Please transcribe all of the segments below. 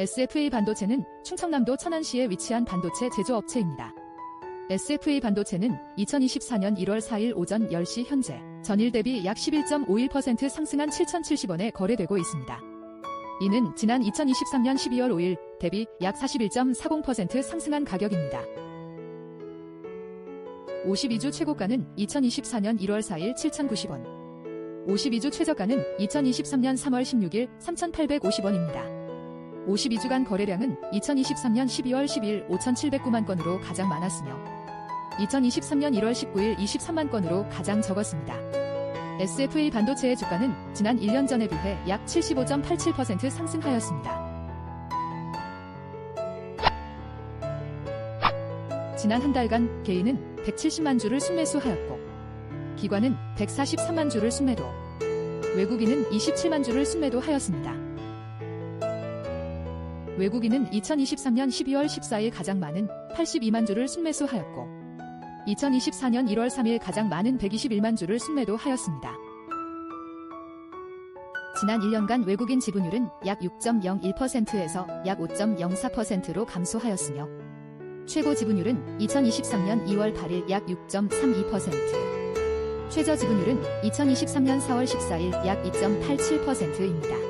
SFA 반도체는 충청남도 천안시에 위치한 반도체 제조업체입니다. SFA 반도체는 2024년 1월 4일 오전 10시 현재 전일 대비 약 11.51% 상승한 7,070원에 거래되고 있습니다. 이는 지난 2023년 12월 5일 대비 약 41.40% 상승한 가격입니다. 52주 최고가는 2024년 1월 4일 7,090원, 52주 최저가는 2023년 3월 16일 3,850원입니다. 52주간 거래량은 2023년 12월 10일 5,709만 건으로 가장 많았으며 2023년 1월 19일 23만 건으로 가장 적었습니다. SFA 반도체의 주가는 지난 1년 전에 비해 약 75.87% 상승하였습니다. 지난 한 달간 개인은 170만 주를 순매수하였고 기관은 143만 주를 순매도 외국인은 27만 주를 순매도하였습니다. 외국인은 2023년 12월 14일 가장 많은 82만 주를 순매수하였고 2024년 1월 3일 가장 많은 121만 주를 순매도하였습니다. 지난 1년간 외국인 지분율은 약 6.01%에서 약 5.04%로 감소하였으며 최고 지분율은 2023년 2월 8일 약 6.32%, 최저 지분율은 2023년 4월 14일 약 2.87%입니다.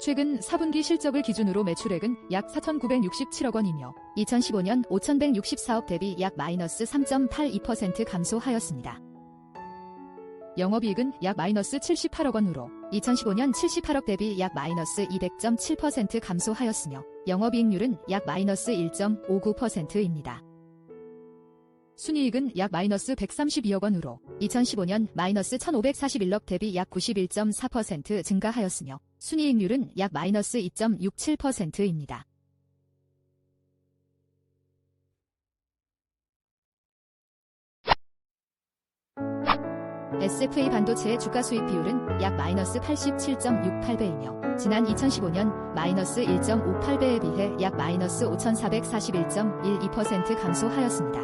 최근 4분기 실적을 기준으로 매출액은 약 4,967억 원이며 2015년 5,164억 대비 약 마이너스 3.82% 감소하였습니다. 영업이익은 약 마이너스 78억 원으로 2015년 78억 대비 약 마이너스 200.7% 감소하였으며 영업이익률은 약 마이너스 1.59%입니다. 순이익은 약 마이너스 132억 원으로 2015년 마이너스 1541억 대비 약 91.4% 증가하였으며 순이익률은 약 마이너스 2.67%입니다. SFA 반도체의 주가 수익 비율은 약 마이너스 87.68배이며 지난 2015년 마이너스 1.58배에 비해 약 마이너스 5,441.12% 감소하였습니다.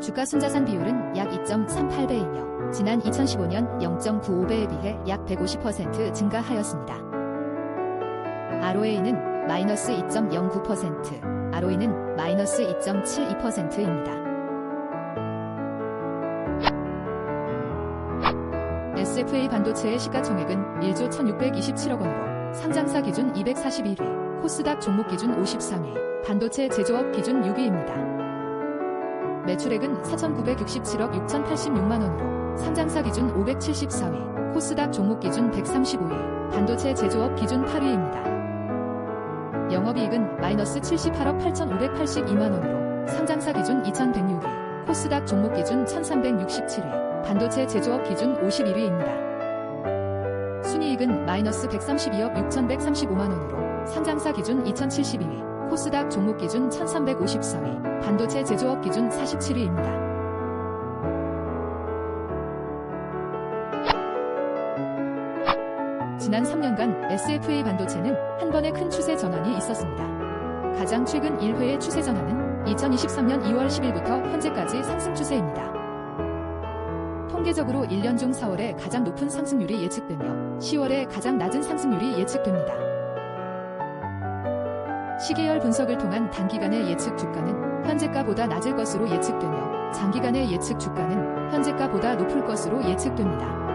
주가 순자산 비율은 약 2.38배이며 지난 2015년 0.95배에 비해 약 150% 증가하였습니다. ROA는 마이너스 2.09%, ROE는 마이너스 2.72%입니다. SFA 반도체의 시가총액은 1조 1627억 원으로 상장사 기준 241위, 코스닥 종목 기준 53위, 반도체 제조업 기준 6위입니다. 매출액은 4,967억 6,086만 원으로 상장사 기준 574위, 코스닥 종목 기준 135위, 반도체 제조업 기준 8위입니다. 영업이익은 마이너스 78억 8,582만 원으로 상장사 기준 2,106위, 코스닥 종목 기준 1,367위, 반도체 제조업 기준 51위입니다. 순이익은 마이너스 132억 6,135만 원으로 상장사 기준 2,072위, 코스닥 종목 기준 1,354위, 반도체 제조업 기준 47위입니다. 지난 3년간 SFA 반도체는 한 번의 큰 추세 전환이 있었습니다. 가장 최근 1회의 추세 전환은 2023년 2월 10일부터 현재까지 상승 추세입니다. 통계적으로 1년 중 4월에 가장 높은 상승률이 예측되며 10월에 가장 낮은 상승률이 예측됩니다. 시계열 분석을 통한 단기간의 예측 주가는 현재가보다 낮을 것으로 예측되며 장기간의 예측 주가는 현재가보다 높을 것으로 예측됩니다.